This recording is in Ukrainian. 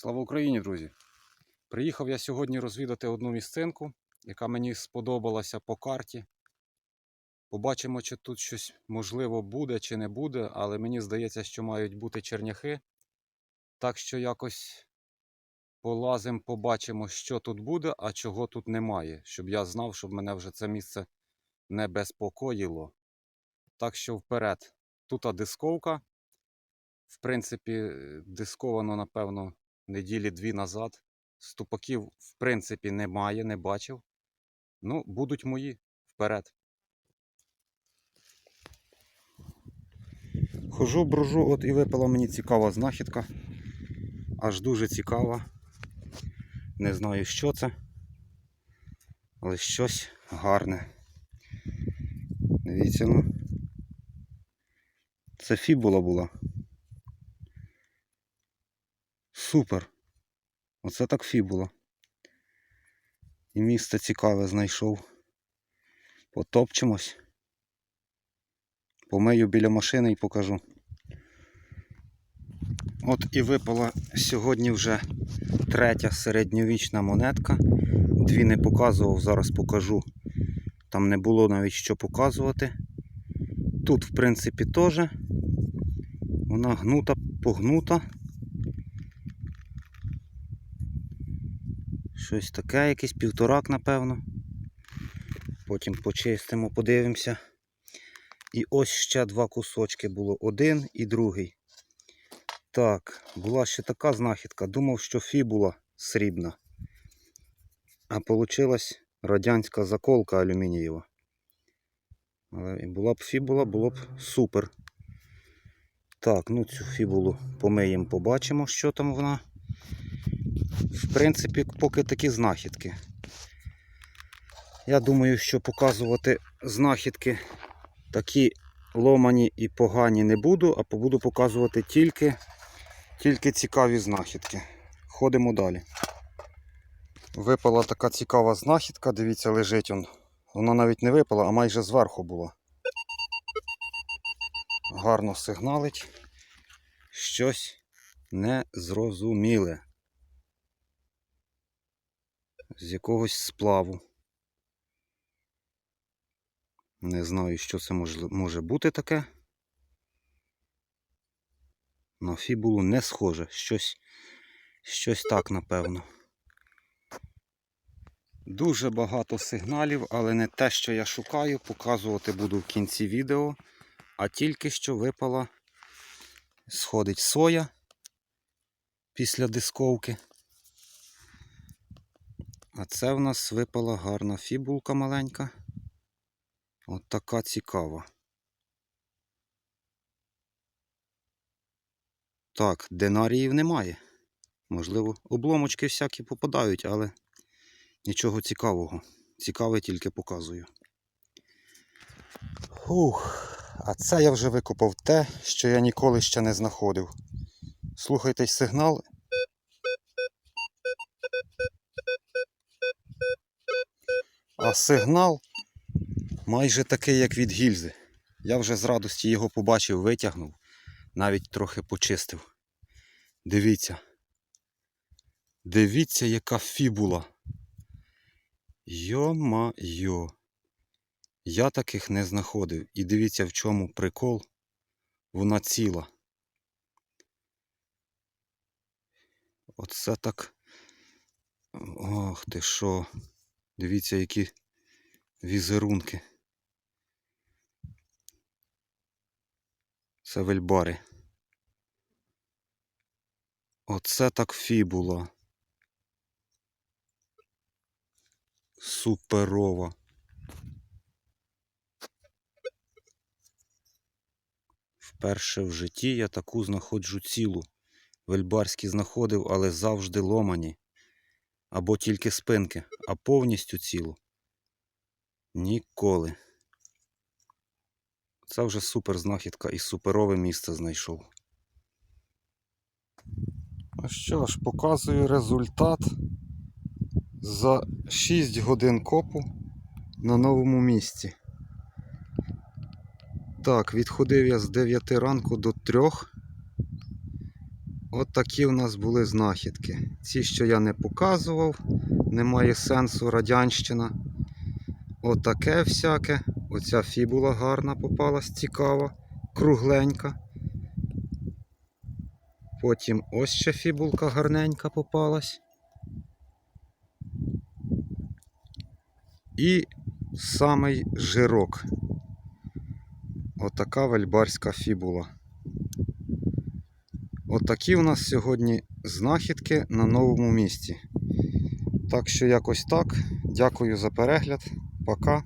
Слава Україні, друзі! Приїхав я сьогодні розвідати одну місцинку, яка мені сподобалася по карті. Побачимо, чи тут щось можливо буде чи не буде, але мені здається, що мають бути черняхи. Так що якось полазимо, побачимо, що тут буде, а чого тут немає, щоб я знав, щоб мене вже це місце не безпокоїло. Так що вперед. Тут дисковка. В принципі, дисковано, напевно, неділі дві назад. Ступаків, в принципі, немає, не бачив. Ну, будуть мої вперед. Хожу, брожу, от і випала мені цікава знахідка. Аж дуже цікава. Не знаю, що це, але щось гарне. Дивіться, ну. Це фібула була. Супер. Оце так фібула. І місце цікаве знайшов. Потопчемось. Помию біля машини і покажу. От і випала сьогодні вже третя середньовічна монетка. Дві не показував, зараз покажу. Там не було навіть що показувати. Тут, в принципі, теж. Вона гнута, погнута. Щось таке, якийсь півторак, напевно. Потім почистимо, подивимося. І ось ще два кусочки було. Один і другий. Так, була ще така знахідка. Думав, що фібула срібна. А получилась радянська заколка алюмінієва. Але була б фібула, було б супер. Так, ну цю фібулу помиємо, побачимо, що там вона. В принципі, поки такі знахідки. Я думаю, що показувати знахідки такі ломані і погані не буду, а буду показувати тільки, тільки цікаві знахідки. Ходимо далі. Випала така цікава знахідка, дивіться, лежить он. Вона навіть не випала, а майже зверху була. Гарно сигналить. Щось незрозуміле. З якогось сплаву. Не знаю, що це може, бути таке. На фібулу не схоже. Щось, щось так, напевно. Дуже багато сигналів, але не те, що я шукаю, показувати буду в кінці відео. А тільки що випала, сходить соя після дисковки. А це в нас випала гарна фібулка маленька. От така цікава. Так, динаріїв немає. Можливо, обломочки всякі попадають, але нічого цікавого. Цікаве тільки показую. Ух, а це я вже викопав те, що я ніколи ще не знаходив. Слухайте сигнал. А сигнал майже такий, як від гільзи. Я вже з радості його побачив, витягнув, навіть трохи почистив. Дивіться. Дивіться, яка фібула. Йо-ма-йо. Я таких не знаходив. І дивіться, в чому прикол. Вона ціла. Оце так. Ох ти що. Дивіться, які візерунки. Це вельбари. Оце так фібула. Суперова. Вперше в житті я таку знаходжу цілу. Вельбарські знаходив, але завжди ломані. Або тільки спинки, а повністю цілу. Ніколи. Це вже супер знахідка і суперове місце знайшов. Ну що ж, показую результат за 6 годин копу на новому місці. Так, відходив я з 9 ранку до 3. От такі у нас були знахідки. Ці, що я не показував, немає сенсу радянщина. Отаке всяке. Оця фібула гарна попалась, цікава, кругленька. Потім ось ще фібулка гарненька попалась. І самий жирок. Отака вельбарська фібула. Отакі у нас сьогодні знахідки на новому місці. Так що якось так. Дякую за перегляд. Пока.